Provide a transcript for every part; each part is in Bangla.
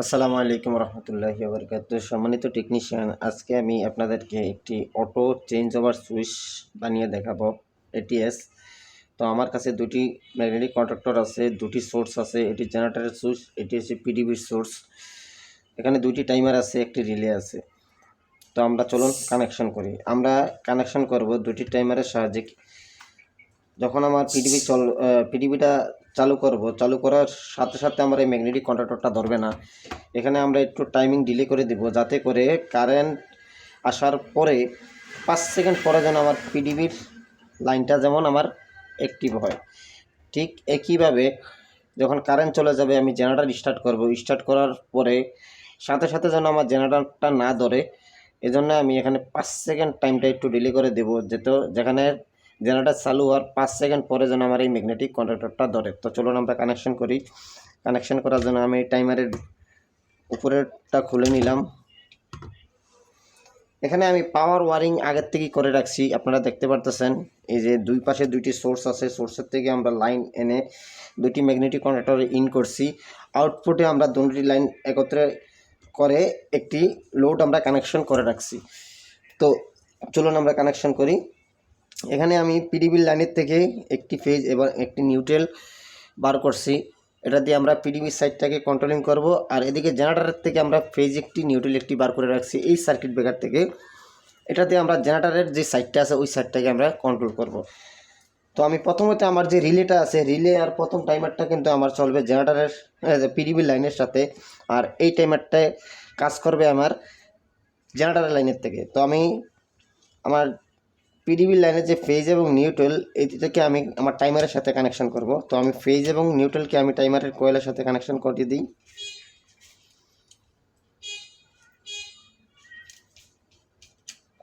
আসসালামু আলাইকুম রহমতুল্লাহি বরকাত সম্মানিত টেকনিশিয়ান আজকে আমি আপনাদেরকে একটি অটো চেঞ্জ ওভার সুইচ বানিয়ে দেখাবো এটিএস তো আমার কাছে দুটি ম্যাগনেটিক কন্ট্রাক্টর আছে, দুটি সোর্স আছে, এটি জেনারেটারের সুইচ এটি হচ্ছে পিডিবির সোর্স এখানে দুটি টাইমার আছে, একটি রিলে আছে। তো আমরা চলুন কানেকশন করি। আমরা কানেকশন করব দুটি টাইমারের সাহায্যে যখন আমার পিডিবি চল পিডিবিটা চালু করব, চালু করার সাথে সাথে আমার এই ম্যাগনেটিক কন্ট্রাক্টরটা ধরবে না। এখানে আমরা একটু টাইমিং ডিলে করে দিব, যাতে করে কারেন্ট আসার পরে পাঁচ সেকেন্ড পরে যেন আমার পিডিবির লাইনটা যেমন আমার অ্যাক্টিভ হয়। ঠিক একইভাবে যখন কারেন্ট চলে যাবে, আমি জেনারেটার স্টার্ট করব। স্টার্ট করার পরে সাথে সাথে যেন আমার জেনারেটারটা না ধরে, এজন্য আমি এখানে পাঁচ সেকেন্ড টাইমটা একটু ডিলে করে দেবো যেহেতু যেখানে জেনারেটর চালু হওয়ার পাঁচ সেকেন্ড পরে যেন আমার এই ম্যাগনেটিক কন্ট্রাক্টরটা ধরে। তো চলুন আমরা কানেকশন করি। কানেকশন করার জন্য আমি টাইমারের উপরেরটা খুলে নিলাম। এখানে আমি পাওয়ার ওয়ারিং আগের থেকেই করে রাখছি, আপনারা দেখতে পারতেছেন। এই যে দুই পাশে দুইটি সোর্স আছে সোর্সের থেকে আমরা লাইন এনে দুটি ম্যাগনেটিক কন্ট্রাক্টরে ইন করছি। আউটপুটে আমরা দুটি লাইন একত্রে করে একটি লোড আমরা কানেকশন করে রাখছি। তো চলুন আমরা কানেকশন করি। এখানে আমি পিডিবির লাইনের থেকে একটি ফেজ এবং একটি নিউট্রেল বার করছি। এটা দিয়ে আমরা পিডিবির সাইডটাকে কন্ট্রোলিং করব আর এদিকে জেনারেটারের থেকে আমরা ফেজ একটি নিউট্রেল একটি বার করে রাখছি এই সার্কিট ব্রেকার থেকে। এটা দিয়ে আমরা জেনারেটরের যে সাইডটা আছে ওই সাইডটাকে আমরা কন্ট্রোল করব। তো আমি প্রথমত আমার যে রিলেটা আছে রিলে আর প্রথম টাইমারটা কিন্তু আমার চলবে জেনারেটরের পিডিবির লাইনের সাথে আর এই টাইমারটায় কাজ করবে আমার জেনারেটরের লাইনের থেকে। তো আমি আমার পিডিবির লাইনে যে ফেজ এবং নিউট্রাল এটিটাকে আমি আমার টাইমারের সাথে কানেকশন করব। তো আমি ফেজ এবং নিউট্রালকে আমি টাইমারের কয়েলের সাথে কানেকশন করে দিই।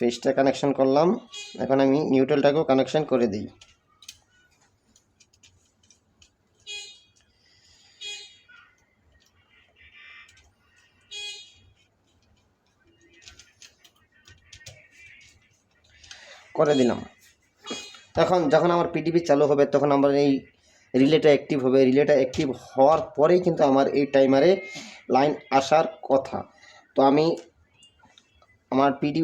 ফেজটা কানেকশন করলাম। এখন আমি নিউট্রালটাকেও কানেকশন করে দিই। করে দিলাম। তখন যখন আমার পিডিবি চালু হবে, তখন আমার এই রিলেটা অ্যাক্টিভ হবে। রিলেটা অ্যাক্টিভ হওয়ার পরেই কিন্তু আমার এই টাইমারে লাইন আসার কথা। তো আমি আমার পিডি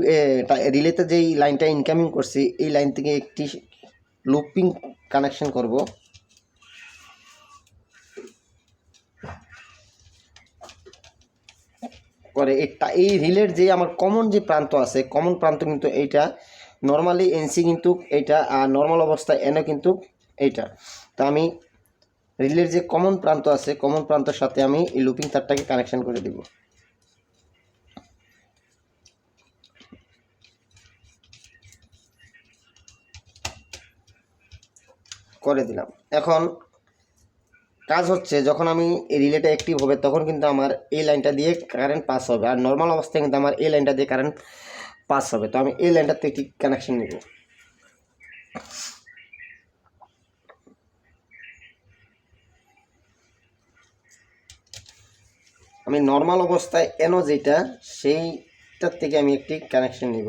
রিলেতে যেই লাইনটা ইনকামিং করছি, এই লাইন থেকে একটি লুপিং কানেকশন করব। করে এই রিলের যে আমার কমন যে প্রান্ত আছে কমন প্রান্ত কিন্তু এইটা নর্মালি এনসি কিন্তু এইটা আর নর্মাল অবস্থায় এনও কিন্তু এইটা। তো আমি রিলের যে কমন প্রান্ত আছে কমন প্রান্তের সাথে আমি এই লুপিং তারটাকে কানেকশন করে দিব। করে দিলাম। এখন কাজ হচ্ছে, যখন আমি এই রিলেটা অ্যাক্টিভ হবে, তখন কিন্তু আমার এই লাইনটা দিয়ে কারেন্ট পাস হবে। আর নর্মাল অবস্থায় কিন্তু আমার এই লাইনটা দিয়ে কারেন্ট পাস হবে, তো আমি এই লাইনটাতে একটি কানেকশন নেব। আমি নর্মাল অবস্থায় এনো যেটা, সেইটার থেকে আমি একটি কানেকশন নিব।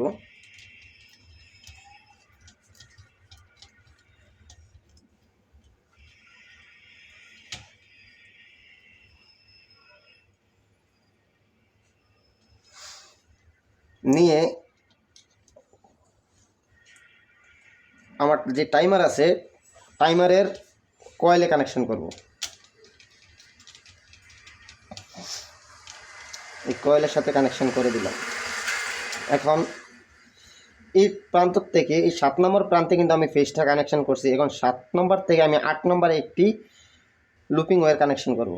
নিয়ে যে টাইমার আছে টাইমারের কয়েলে কানেকশন করব। এই কয়েলের সাথে কানেকশন করে দিলাম। এখন এই প্রান্ত থেকে, এই সাত নম্বর প্রান্তে কিন্তু আমি ফেসটা কানেকশন করছি। এখন সাত নম্বর থেকে আমি আট নম্বরে একটি লুপিং ওয়্যার কানেকশন করব।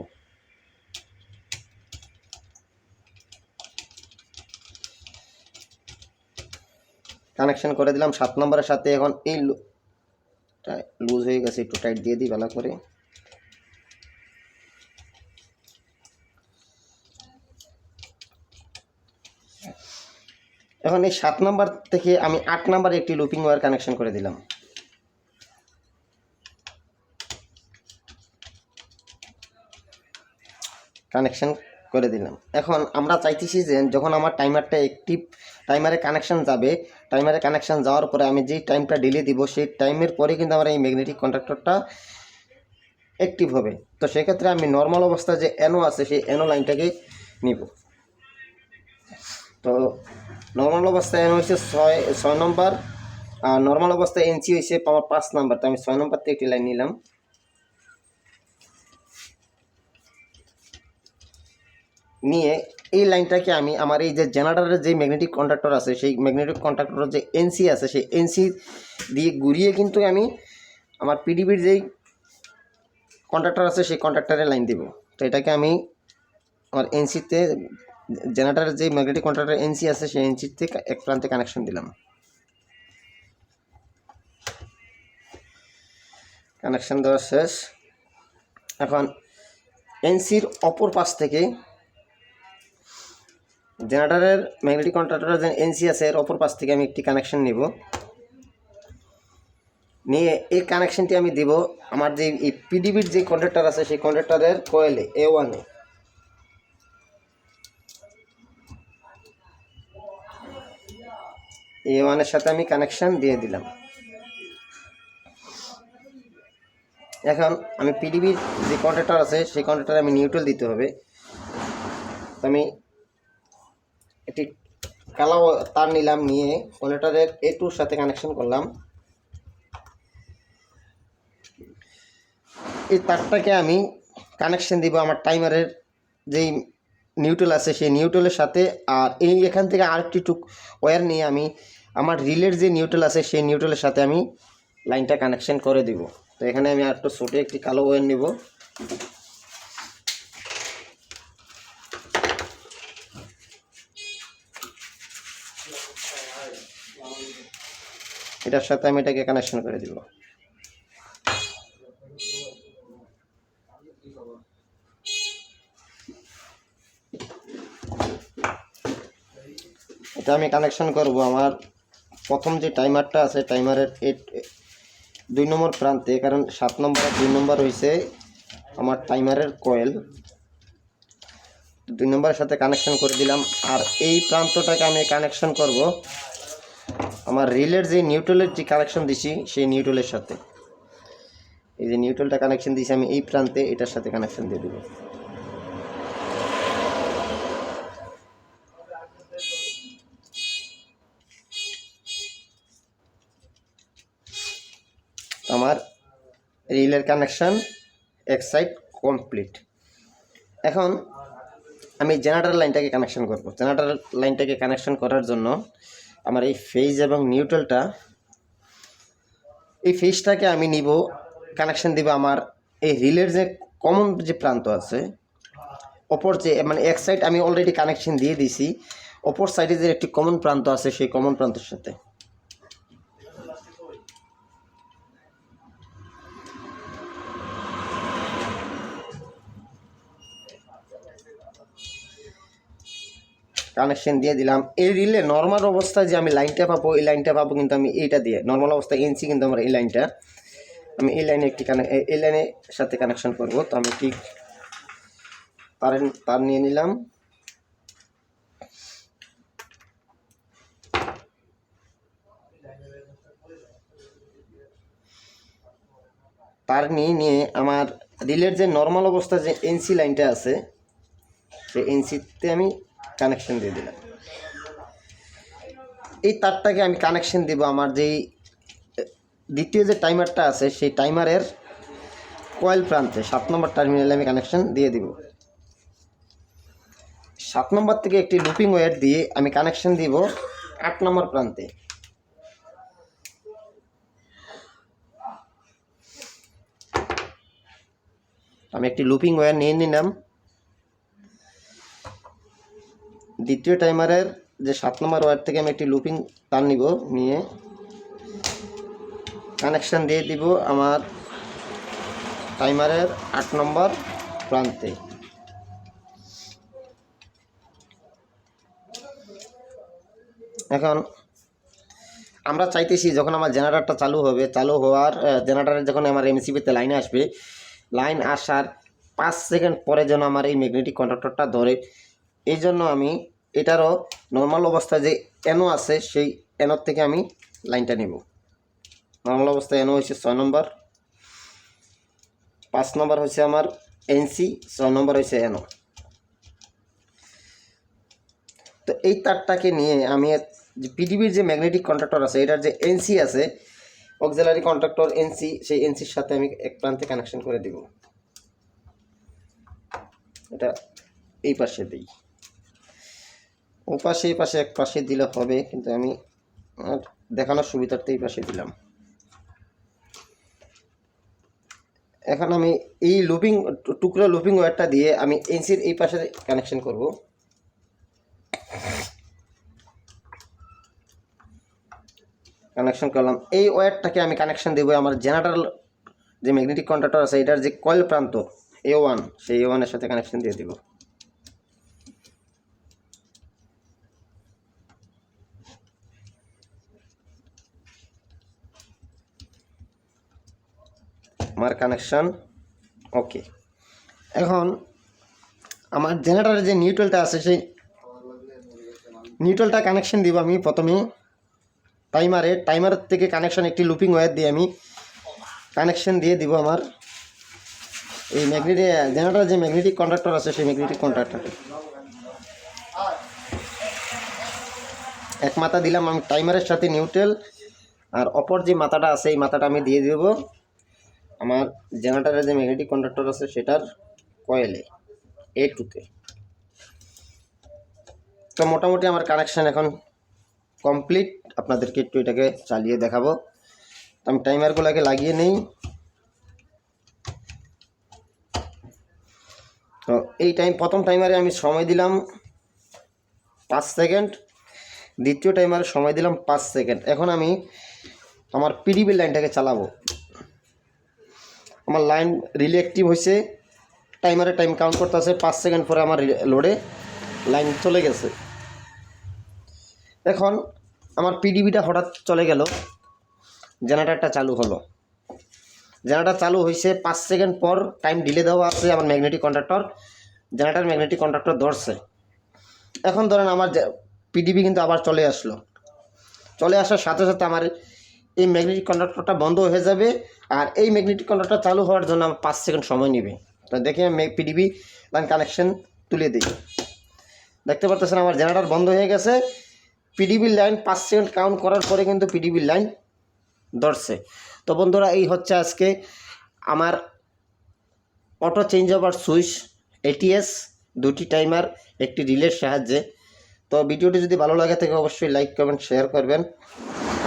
কানেকশন করে দিলাম সাত নম্বরের সাথে। এখন এই লুজ হয়ে গেছে, একটু টাইট দিয়ে দিই ভালো করে। এখন এই সাত নাম্বার থেকে আমি আট নাম্বারে একটি লুপিং ওয়্যার কানেকশন করে দিলাম। কানেকশন করে দিলাম। এখন আমরা চাইতেছি যে যখন আমার টাইমারটা একটিভ টাইমারে কানেকশান যাবে। টাইমারে কানেকশান যাওয়ার পরে আমি যেই টাইমটা ডিলে দিব, সেই টাইমের পরে কিন্তু আমার এই ম্যাগনেটিক কন্ট্রাক্টরটা অ্যাক্টিভ হবে। তো সেক্ষেত্রে আমি নর্মাল অবস্থা যে এনো আছে, সেই এনো লাইনটাকে নিব। তো নর্মাল অবস্থায় এন হয়েছে ছয় ছয় নম্বর আর নর্মাল অবস্থায় এনসি হয়েছে আমার পাঁচ নম্বর তো আমি ছয় নম্বর থেকে একটি লাইন নিলাম। নিয়ে এই লাইনটাকে আমি আমার এই যে জেনারেটারের যে ম্যাগনেটিক কন্ডাক্টর আছে, সেই ম্যাগনেটিক কন্ডাক্টরের যে এনসি আছে, সেই এনসি দিয়ে ঘুরিয়ে কিন্তু আমি আমার পিডিবির যেই কন্ডাক্টর আছে, সেই কন্ডাক্টরে লাইন দিব। তো এটাকে আমি আমার এনসিতে জেনারেটরের যে ম্যাগনেটিক কন্ডাক্টর এনসি আছে, সেই এনসিতে এক প্রান্তে কানেকশন দিলাম। কানেকশন দেওয়া শেষ। এখন এনসির অপর পাশ থেকে জেনারেটরের ম্যাগনেটিক কন্ট্রাক্টরের যে এনসি আছে, এর অপর পাশ থেকে আমি একটি কানেকশন নিব। নিয়ে এই কানেকশনটি আমি দিব আমার যে এই পিডিবির যে কন্ট্রাক্টর আছে, সেই কন্ট্রাক্টরের কোয়েলে এ ওয়ানে এ। ওয়ানের সাথে আমি কানেকশন দিয়ে দিলাম। এখন আমি পিডিবির যে কন্ট্রাক্টর আছে, সেই কন্ট্রাক্টরে আমি নিউট্রাল দিতে হবে। তো আমি একটি কালো তার নিলাম নিয়ে কন্ট্রাক্টরের এ টুর সাথে কানেকশন করলাম। এই তারটাকে আমি কানেকশন দিব আমার টাইমারের যেই নিউট্রাল আছে, সেই নিউট্রালের সাথে। আর এই এখান থেকে আরেকটি টুক ওয়্যার নিয়ে আমি আমার রিলের যে নিউট্রাল আছে, সেই নিউট্রালের সাথে আমি লাইনটা কানেকশন করে দিব। তো এখানে আমি আর একটু ছোটো একটি কালো ওয়্যার নিব। এটার সাথে আমি এটাকে কানেকশন করে দিব। এটা আমি কানেকশন করব আমার প্রথম যে টাইমারটা আছে টাইমারের দুই নম্বর প্রান্তে, কারণ সাত নম্বর দুই নম্বর হয়েছে আমার টাইমারের কয়েল দুই নম্বরের সাথে কানেকশন করে দিলাম। আর এই প্রান্তটাকে আমি কানেকশন করব। আমার রিলের যে নিউট্রালের যে কানেকশন দিছি, সেই নিউট্রালের সাথে। এই যে নিউট্রালটা কানেকশন দিয়েছি আমি এই প্রান্তে এটার সাথে কানেকশন দিয়ে দেবো। আমার রিলের কানেকশন এক সাইড কমপ্লিট এখন আমি জেনারেটর লাইনটাকে কানেকশন করব। জেনারেটর লাইনটাকে কানেকশন করার জন্য আমার এই ফেজ এবং নিউট্রালটা এই ফেজটাকে আমি নিব কানেকশান দিব আমার এই রিলের যে কমন যে প্রান্ত আছে, অপর যে মানে এক সাইড আমি অলরেডি কানেকশন দিয়ে দিছি, অপর সাইডে যে একটি কমন প্রান্ত আছে, সেই কমন প্রান্তের সাথে। কানেকশন দিয়ে দিলাম। এই রিলে নর্মাল অবস্থায় যে আমি লাইনটা পাবো, এই লাইনটা পাবো কিন্তু আমি এইটা দিয়ে নর্মাল অবস্থায় এনসি কিন্তু আমার এই লাইনটা আমি এই লাইনে একটি কানে এই লাইনের সাথে কানেকশন করব। তো আমি ঠিক তার তার নিয়ে নিলাম। তার নিয়ে নিয়ে আমার রিলের যে নর্মাল অবস্থা যে এনসি লাইনটা আছে, সেই এনসিতে আমি কানেকশন দিয়ে দিলাম। এই তারটাকে আমি কানেকশন দেব আমার যেই, দ্বিতীয় যে টাইমারটা আছে, সেই টাইমারের কয়েল প্রান্তে, সাত নম্বর টার্মিনালে আমি কানেকশন দিয়ে দিব। সাত নম্বর থেকে একটি লুপিং ওয়্যার দিয়ে আমি কানেকশন দিব আট নম্বর প্রান্তে। আমি একটি লুপিং ওয়্যার নিয়ে নিলাম। দ্বিতীয় টাইমারের যে সাত নম্বর ওয়্যার থেকে আমি একটি লুপিং তার নিব, নিয়ে কানেকশান দিয়ে দিব আমার টাইমারের আট নম্বর প্রান্তে। এখন আমরা চাইতেছি যখন আমার জেনারেটরটা চালু হবে, চালু হওয়ার জেনারেটারে যখন আমার এমসিবিতে লাইনে আসবে লাইন আসার পাঁচ সেকেন্ড পরে যেন আমার এই ম্যাগনেটিক কন্ডাক্টরটা ধরে। এই জন্য আমি এটারও নর্মাল অবস্থায় যে এনো আছে, সেই এনোর থেকে আমি লাইনটা নেব। নর্মাল অবস্থায় এনো হয়েছে ছয় নম্বর পাঁচ নম্বর হচ্ছে আমার এনসি ছয় নম্বর হয়েছে এনো তো এই তারটাকে নিয়ে আমি যে পিডিবির যে ম্যাগনেটিক কন্ট্রাক্টর আছে, এটার যে এনসি আছে অক্সিলারি কন্ট্রাক্টর এনসি সেই এনসির সাথে আমি এক প্রান্তে কানেকশন করে দিব। এটা এই পাশে দিই। ও পাশে এই পাশে, এক পাশে দিলে হবে, কিন্তু আমি দেখানোর সুবিধার্থে এই পাশে দিলাম। এখন আমি এই লুপিং টুকরো লুপিং ওয়্যারটা দিয়ে আমি এনসির এই পাশে কানেকশন করব। কানেকশন করলাম। এই ওয়্যারটাকে আমি কানেকশন দেবো আমার জেনারেটার যে ম্যাগনেটিক কন্ট্রাক্টর আছে, এটার যে কয়েল প্রান্ত এ ওয়ান সেই এ ওয়ানের সাথে কানেকশন দিয়ে দিব। আমার কানেকশান ওকে এখন, আমার জেনারেটারের যে নিউট্রালটা আছে, সেই নিউট্রালটা কানেকশান দিব আমি প্রথমে। টাইমারে টাইমার থেকে কানেকশান একটি লুপিং ওয়্যার দিয়ে আমি কানেকশান দিয়ে দিব আমার। এই ম্যাগনেটিক জেনারেটার যে ম্যাগনেটিক কন্ডাক্টর আছে, সেই ম্যাগনেটিক কন্ডাক্টরটা এক মাথা দিলাম আমি টাইমারের সাথে নিউট্রাল আর অপর যে মাথাটা আছে, এই মাথাটা আমি দিয়ে দেব। আমার জেনারেটারের যে ম্যাগনেটিক কন্ডাক্টর আছে, সেটার কয়েলে এ টুতে তো। মোটামুটি আমার কানেকশান এখন কমপ্লিট আপনাদেরকে একটু এটাকে চালিয়ে দেখাবো। তো আমি টাইমারগুলোকে লাগিয়ে নেই। তো এই টাইম প্রথম টাইমারে আমি সময় দিলাম পাঁচ সেকেন্ড দ্বিতীয় টাইমারে সময় দিলাম পাঁচ সেকেন্ড এখন আমি আমার পিডিবি লাইনটাকে চালাবো। আমার লাইন রিলে অ্যাক্টিভ হয়েছে টাইমারে টাইম কাউন্ট করতে আছে পাঁচ সেকেন্ড পরে আমার লোডে লাইন চলে গেছে। এখন আমার পিডিবিটা হঠাৎ চলে গেল। জেনারেটারটা চালু হলো। জেনারেটার চালু হয়েছে পাঁচ সেকেন্ড পর টাইম ডিলে দেওয়া আছে আমার magnetic contractor generator magnetic contractor ধরছে। এখন ধরেন আমার পিডিবি কিন্তু আবার চলে আসলো। চলে আসার সাথে সাথে আমার এই ম্যাগনেটিক কন্ডাক্টরটা বন্ধ হয়ে যাবে আর এই ম্যাগনেটিক কন্ডাক্টর চালু হওয়ার জন্য আমার পাঁচ সেকেন্ড সময় নেবে। তো দেখে আমি পিডিবি লাইন কানেকশন তুলে দিই। দেখতে পারতেছেন আমার জেনারেটর বন্ধ হয়ে গেছে। পিডিবির লাইন পাঁচ সেকেন্ড কাউন্ট করার পরে কিন্তু পিডিবির লাইন ধরছে। তো বন্ধুরা, এই হচ্ছে আজকে আমার auto change over switch ATS দুটি টাইমার একটি রিলের সাহায্যে। তো ভিডিওটি যদি ভালো লাগে থাকে, অবশ্যই লাইক কমেন্ট শেয়ার করবেন।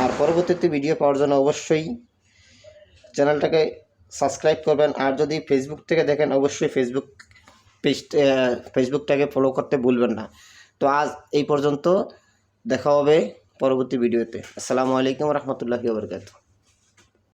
আর পরবর্তীতে ভিডিও পাওয়ার জন্য অবশ্যই চ্যানেলটাকে সাবস্ক্রাইব করবেন। আর যদি ফেসবুক থেকে দেখেন, অবশ্যই ফেসবুক পেজ ফেসবুকটাকে ফলো করতে ভুলবেন না। তো আজ এই পর্যন্ত দেখা হবে পরবর্তী ভিডিওতে আসসালামু আলাইকুম রহমতুল্লাহি ওবরকাতু